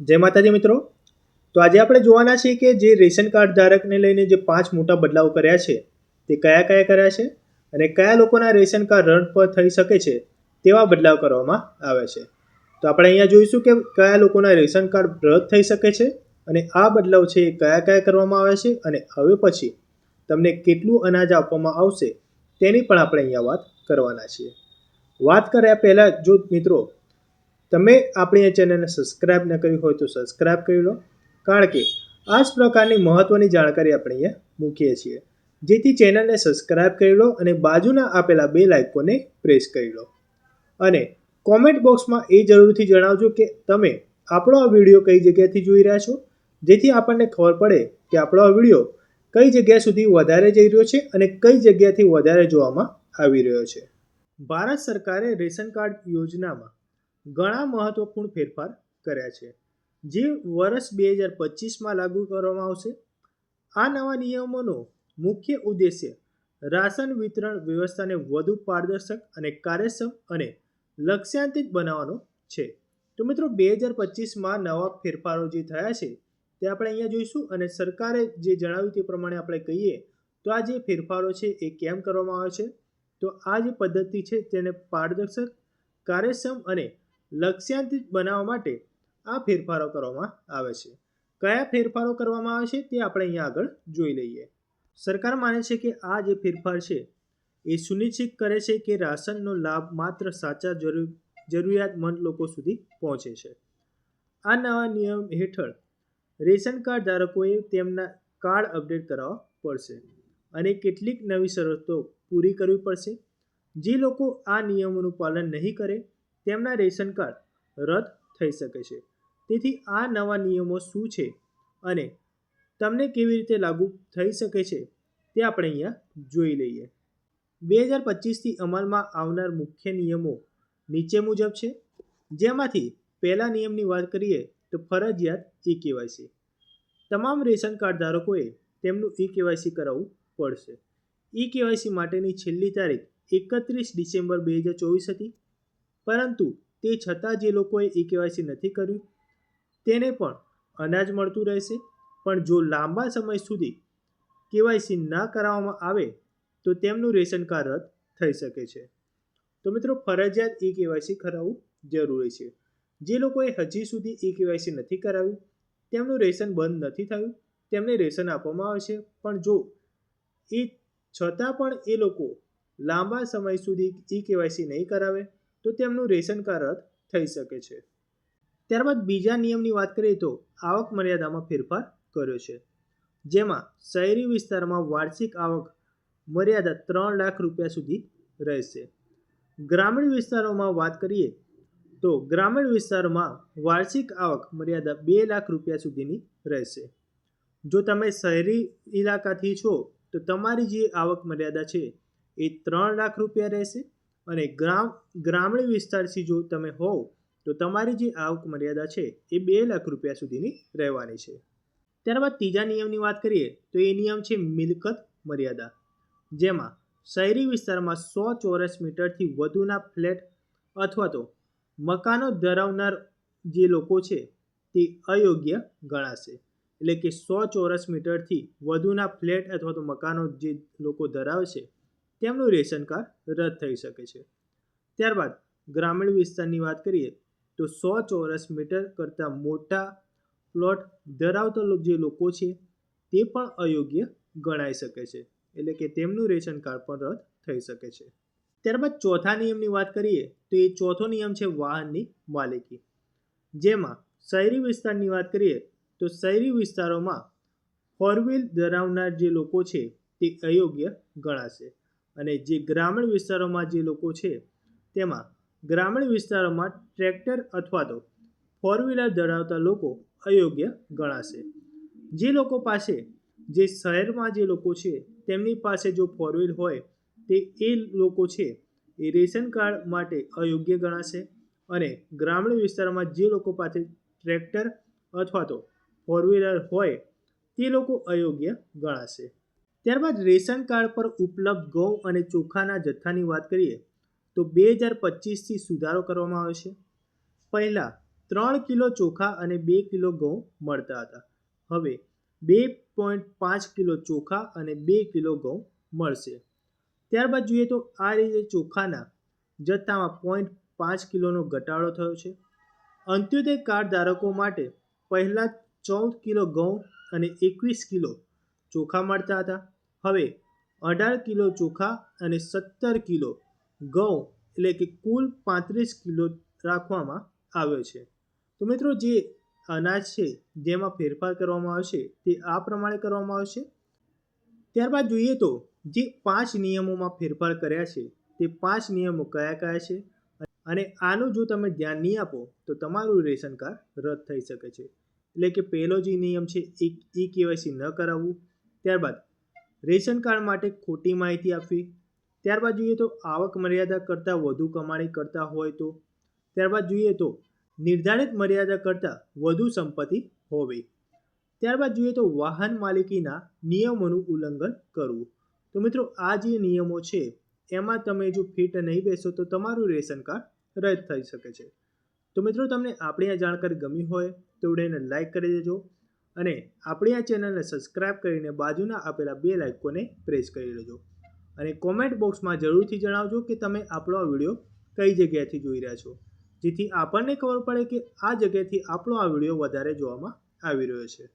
જય માતાજી મિત્રો. તો આજે આપણે જોવાના છીએ કે જે રેશન કાર્ડ ધારકને લઈને જે પાંચ મોટા બદલાવ કર્યા છે, તે કયા કયા કર્યા છે અને કયા લોકોના રેશન કાર્ડ રદ પર થઈ શકે છે, તેવા બદલાવ કરવામાં આવે છે. તો આપણે અહીંયા જોઈશું કે કયા લોકોના રેશન કાર્ડ રદ થઈ શકે છે અને આ બદલાવ છે એ કયા કયા કરવામાં આવે છે અને હવે પછી તમને કેટલું અનાજ આપવામાં આવશે તેની પણ આપણે અહીંયા વાત કરવાના છીએ. વાત કર્યા પહેલાં જો મિત્રો તમે આપણી આ ચેનલને સબસ્ક્રાઈબ ન કરી હોય તો સબસ્ક્રાઈબ કરી લો. કારણ કે આ જ પ્રકારની મહત્ત્વની જાણકારી આપણે અહીંયા મૂકીએ છીએ. જેથી ચેનલને સબસ્ક્રાઈબ કરી લો અને બાજુના આપેલા બે લાઇકોને પ્રેસ કરી લો. અને કોમેન્ટ બોક્સમાં એ જરૂરથી જણાવજો કે તમે આપણો આ વીડિયો કઈ જગ્યાથી જોઈ રહ્યા છો? જેથી આપણને ખબર પડે કે આપણો આ વીડિયો કઈ જગ્યા સુધી વધારે જઈ રહ્યો છે અને કઈ જગ્યાથી વધારે જોવામાં આવી રહ્યો છે. ભારત સરકારે રેશન કાર્ડ યોજનામાં ઘણા મહત્વપૂર્ણ ફેરફાર કર્યા છે. જે વર્ષ બે હજાર પચીસમાં લાગુ કરવામાં આવશે. આ નવા નિયમોનો મુખ્ય ઉદ્દેશ્ય રાશન વિતરણ વ્યવસ્થાને વધુ પારદર્શક અને કાર્યક્ષમ અને લક્ષ્યાંતિત બનાવવાનો છે. તો મિત્રો, બે હજાર પચીસમાં નવા ફેરફારો જે થયા છે, તે આપણે અહીંયા જોઈશું અને સરકારે જે જણાવ્યું તે પ્રમાણે આપણે કહીએ, તો આ જે ફેરફારો છે એ કેમ કરવામાં આવે છે? તો આ જે પદ્ધતિ છે તેને પારદર્શક, કાર્યક્ષમ અને લક્ષ્યાંકિત બનાવવા માટે આ ફેરફારો કરવામાં આવે છે. કયા ફેરફારો કરવામાં આવે છે તે આપણે અહીંયા આગળ જોઈ લઈએ. સરકાર માને છે કે આ જે ફેરફાર છે, એ સુનિશ્ચિત કરે છે કે રાશનનો લાભ માત્ર સાચા જરૂર, જરૂરિયાતમંદ લોકો સુધી પહોંચે છે. આ નવા નિયમ હેઠળ રેશન કાર્ડ ધારકોએ તેમના કાર્ડ અપડેટ કરાવવા પડશે અને કેટલીક નવી શરતો પૂરી કરવી પડશે. જે લોકો આ નિયમોનું પાલન નહીં કરે તેમના રેશન કાર્ડ રદ થઈ શકે છે. તેથી આ નવા નિયમો શું છે અને તમને કેવી રીતે લાગુ થઈ શકે છે તે આપણે અહીંયા જોઈ લઈએ. બે હજાર પચીસથી અમલમાં આવનાર મુખ્ય નિયમો નીચે મુજબ છે. જેમાંથી પહેલા નિયમની વાત કરીએ તો ફરજિયાત ઈ કેવાયસી તમામ રેશન કાર્ડ ધારકોએ તેમનું ઈ કેવાયસી કરાવવું પડશે. ઈ કેવાયસી માટેની છેલ્લી તારીખ એકત્રીસ ડિસેમ્બર બે હજાર ચોવીસ હતી. પરંતુ તે છતાં જે લોકોએ ઈ કેવાયસી નથી કર્યું, તેને પણ અનાજ મળતું રહેશે. પણ જો લાંબા સમય સુધી કેવાયસી ન કરાવવામાં આવે, તો તેમનું રેશન કાર્ડ રદ થઈ શકે છે. તો મિત્રો, ફરજિયાત ઈ કેવાયસી કરાવવું જરૂરી છે. જે લોકોએ હજી સુધી ઈ કેવાયસી નથી કરાવ્યું તેમનું રેશન બંધ નથી થયું, તેમને રેશન આપવામાં આવે છે પણ જો એ છતાં પણ એ લોકો લાંબા સમય સુધી ઈ કેવાયસી નહીં કરાવે તો તેમનું રેશન કાર્ડ રદ થઈ શકે છે. ત્યારબાદ બીજા નિયમની વાત કરીએ તો આવક મર્યાદામાં ફેરફાર કર્યો છે. જેમાં શહેરી વિસ્તારમાં વાર્ષિક આવક મર્યાદા ત્રણ લાખ રૂપિયા સુધી રહેશે. ગ્રામીણ વિસ્તારોમાં વાત કરીએ તો ગ્રામીણ વિસ્તારમાં વાર્ષિક આવક મર્યાદા બે લાખ રૂપિયા સુધીની રહેશે. જો તમે શહેરી ઇલાકાથી છો, તો તમારી જે આવક મર્યાદા છે, એ ત્રણ લાખ રૂપિયા રહેશે. અને ગ્રામ, ગ્રામીણ વિસ્તારથી જો તમે હોવ, તો તમારી જે આવક મર્યાદા છે, એ બે લાખ રૂપિયા સુધીની રહેવાની છે. ત્યારબાદ ત્રીજા નિયમની વાત કરીએ, તો એ નિયમ છે મિલકત મર્યાદા. જેમાં શહેરી વિસ્તારમાં સો ચોરસ મીટરથી વધુના ફ્લેટ અથવા તો મકાનો ધરાવનાર જે લોકો છે, તે અયોગ્ય ગણાશે. એટલે કે સો ચોરસ મીટરથી વધુના ફ્લેટ અથવા તો મકાનો જે લોકો ધરાવે છે તેમનું રેશન કાર્ડ રદ થઈ શકે છે. ત્યારબાદ ગ્રામીણ વિસ્તારની વાત કરીએ તો સો ચોરસ મીટર કરતાં મોટા પ્લોટ ધરાવતા જે લોકો છે તે પણ અયોગ્ય ગણાઈ શકે છે. એટલે કે તેમનું રેશન કાર્ડ પણ રદ થઈ શકે છે. ત્યારબાદ ચોથા નિયમની વાત કરીએ તો એ ચોથો નિયમ છે વાહનની માલિકી. જેમાં શહેરી વિસ્તારની વાત કરીએ તો શહેરી વિસ્તારોમાં ફોર વ્હીલ ધરાવનાર જે લોકો છે તે અયોગ્ય ગણાશે. અને જે ગ્રામીણ વિસ્તારોમાં જે લોકો છે, તેમાં ગ્રામીણ વિસ્તારોમાં ટ્રેક્ટર અથવા તો ફોર વ્હીલર ધરાવતા લોકો અયોગ્ય ગણાશે. જે લોકો પાસે, જે શહેરમાં જે લોકો છે, તેમની પાસે જો ફોર વ્હીલ હોય, તે એ લોકો છે, એ રેશન કાર્ડ માટે અયોગ્ય ગણાશે અને ગ્રામીણ વિસ્તારમાં જે લોકો પાસે ટ્રેક્ટર અથવા તો ફોર વ્હીલર હોય, તે લોકો અયોગ્ય ગણાશે. ત્યારબાદ રેશન કાર્ડ પર ઉપલબ્ધ ઘઉં અને ચોખાના જથ્થાની વાત કરીએ, તો બે હજાર પચીસથી સુધારો કરવામાં આવ્યો છે. પહેલાં ત્રણ કિલો ચોખા અને બે કિલો ઘઉં મળતા હતા. હવે બે પોઈન્ટ પાંચ કિલો ચોખા અને બે કિલો ઘઉં મળશે. ત્યારબાદ જોઈએ તો આ રીતે ચોખાના જથ્થામાં પોઈન્ટ પાંચ કિલોનો ઘટાડો થયો છે. અંત્યોદય કાર્ડ ધારકો માટે પહેલાં ચૌદ કિલો ઘઉં અને એકવીસ કિલો ચોખા મળતા હતા. હવે અઢાર કિલો ચોખા અને સત્તર કિલો ઘઉં એટલે કે કુલ પાંત્રીસ કિલો રાખવામાં આવ્યો છે. તો મિત્રો જે અનાજ છે જેમાં ફેરફાર કરવામાં આવશે તે આ પ્રમાણે કરવામાં આવશે. ત્યારબાદ જોઈએ તો જે પાંચ નિયમોમાં ફેરફાર કર્યા છે તે પાંચ નિયમો કયા કયા છે? અને આનું જો તમે ધ્યાન નહીં આપો તો તમારું રેશન કાર્ડ રદ થઈ શકે છે. એટલે કે પહેલો જે નિયમ છે એ, ઈ કેવાયસી ન કરાવવું. ત્યારબાદ રેશન કાર્ડ માટે ખોટી માહિતી આપવી. ત્યારબાદ જોઈએ તો આવક મર્યાદા કરતાં વધુ કમાણી કરતા હોય તો. ત્યારબાદ જોઈએ તો નિર્ધારિત મર્યાદા કરતાં વધુ સંપત્તિ હોવી. ત્યારબાદ જોઈએ તો વાહન માલિકીના નિયમોનું ઉલ્લંઘન કરવું. તો મિત્રો, આ જે નિયમો છે, એમાં તમે જો ફિટ નહીં બેસો તો તમારું રેશન કાર્ડ રદ થઈ શકે છે. તો મિત્રો, તમને આપણી આ જાણકારી ગમી હોય તો વિડીયોને લાઈક કરી દેજો. અને આપણી આ ચેનલને સબસ્ક્રાઇબ કરીને બાજુના આપેલા બે લાઇકોને પ્રેસ કરી લેજો. અને કોમેન્ટ બોક્સમાં જરૂરથી જણાવજો કે તમે આપણો આ વીડિયો કઈ જગ્યાએથી જોઈ રહ્યા છો, જેથી આપણને ખબર પડે કે આ જગ્યાએથી આપણો આ વીડિયો વધારે જોવામાં આવી રહ્યો છે.